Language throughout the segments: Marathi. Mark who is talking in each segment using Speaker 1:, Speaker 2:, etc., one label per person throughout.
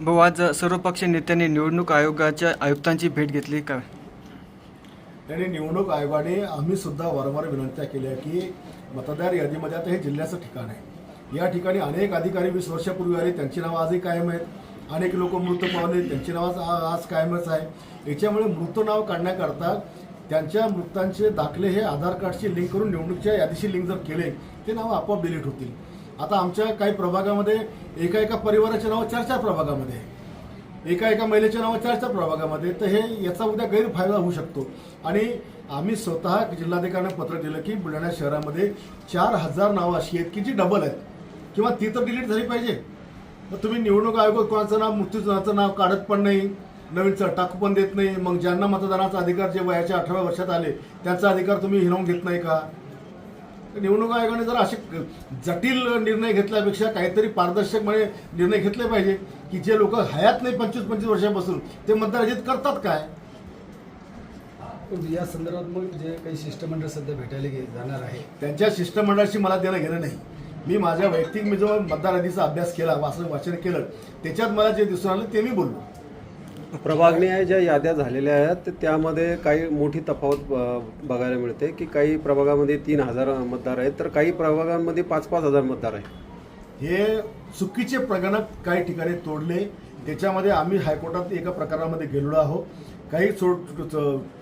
Speaker 1: भाऊ आज सर्वपक्ष नेत्यांनी निवडणूक आयोगाच्या आयुक्तांची भेट घेतली का?
Speaker 2: त्यांनी निवडणूक आयोगाने आम्ही सुद्धा वारंवार विनंत्या केल्या की मतदार यादीमध्ये आता हे जिल्ह्याचं ठिकाण आहे. या ठिकाणी अनेक अधिकारी वीस वर्षापूर्वी आले त्यांची नावं आजही कायम आहेत. अनेक लोक मृत पावले त्यांची नावं आज कायमच आहे. याच्यामुळे मृत नाव काढण्याकरता त्यांच्या मृतांचे दाखले हे आधार कार्डशी लिंक करून निवडणुकीच्या यादीशी लिंक जर केले ते नावं आपोआप डिलीट होतील. आता आमच्या काही प्रभागामध्ये एका एका परिवाराचे नावं चार चार प्रभागामध्ये आहे. एका एका महिलेच्या नावं चार चार प्रभागामध्ये तर हे याचा उद्या गैरफायदा होऊ शकतो. आणि आम्ही स्वतः जिल्हाधिकाऱ्यांना पत्र दिलं की बुलढाणा शहरामध्ये चार हजार नावं अशी आहेत की जी डबल आहेत. किंवा ती तर डिलीट झाली पाहिजे. मग तुम्ही निवडणूक आयोग कोणाचं नाव मृत्यूजनाचं नाव काढत पण नाही. नवीन टाकू पण देत नाही. मग ज्यांना मतदानाचा अधिकार जे वयाच्या अठराव्या वर्षात आले त्यांचा अधिकार तुम्ही हिरावून घेत नाही का? निवडणूक आयोगाने जर असे जटिल निर्णय घेतल्यापेक्षा काहीतरी पारदर्शकपणे निर्णय घेतले पाहिजे की जे लोक हयात नाही पंचवीस पंचवीस वर्षापासून ते मतदार यादीत करतात काय?
Speaker 3: पण या संदर्भात मग जे काही शिष्टमंडळ सध्या भेटायला जाणार आहे.
Speaker 2: त्यांच्या शिष्टमंडळाशी मला देणं घेणं नाही. मी माझ्या वैयक्तिक मी जो मतदार यादीचा अभ्यास केला वाचन वाचन केलं त्याच्यात मला जे दिसून आलं ते मी बोललो.
Speaker 4: प्रभागनिहाय ज्या याद्या झालेल्या आहेत तर त्यामध्ये काही मोठी तफावत बघायला मिळते की काही प्रभागामध्ये तीन हजार मतदार आहेत तर काही प्रभागांमध्ये पाच पाच हजार मतदार आहेत.
Speaker 2: हे चुकीचे प्रगणक काही ठिकाणी तोडले. त्याच्यामध्ये आम्ही हायकोर्टात एका प्रकारामध्ये गेलेलो आहोत. काही चोट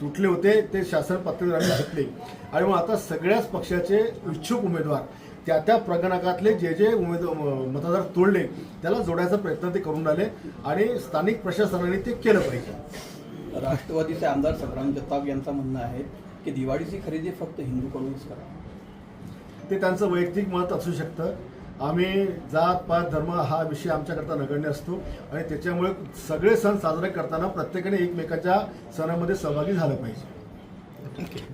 Speaker 2: तुटले होते ते शासन पातळीवर आम्ही घेतले. आणि मग आता सगळ्याच पक्षाचे इच्छुक उमेदवार त्या त्या प्रगणकातले जे जे उमेद म- मतदार तोडले त्याला जोडायचा प्रयत्न ते करून राहिले आणि स्थानिक प्रशासनाने ते केलं पाहिजे.
Speaker 5: राष्ट्रवादीचे आमदार संग्राम जगताप यांचं म्हणणं आहे की दिवाळीची खरेदी फक्त हिंदूकडूनच करा.
Speaker 2: ते त्यांचं वैयक्तिक मत असू शकतं. आम्ही जात पात धर्म हा विषय आमच्याकरता नगण्य असतो आणि त्याच्यामुळे सगळे सण साजरे करताना प्रत्येकाने एकमेकाच्या सणामध्ये सहभागी झालं पाहिजे.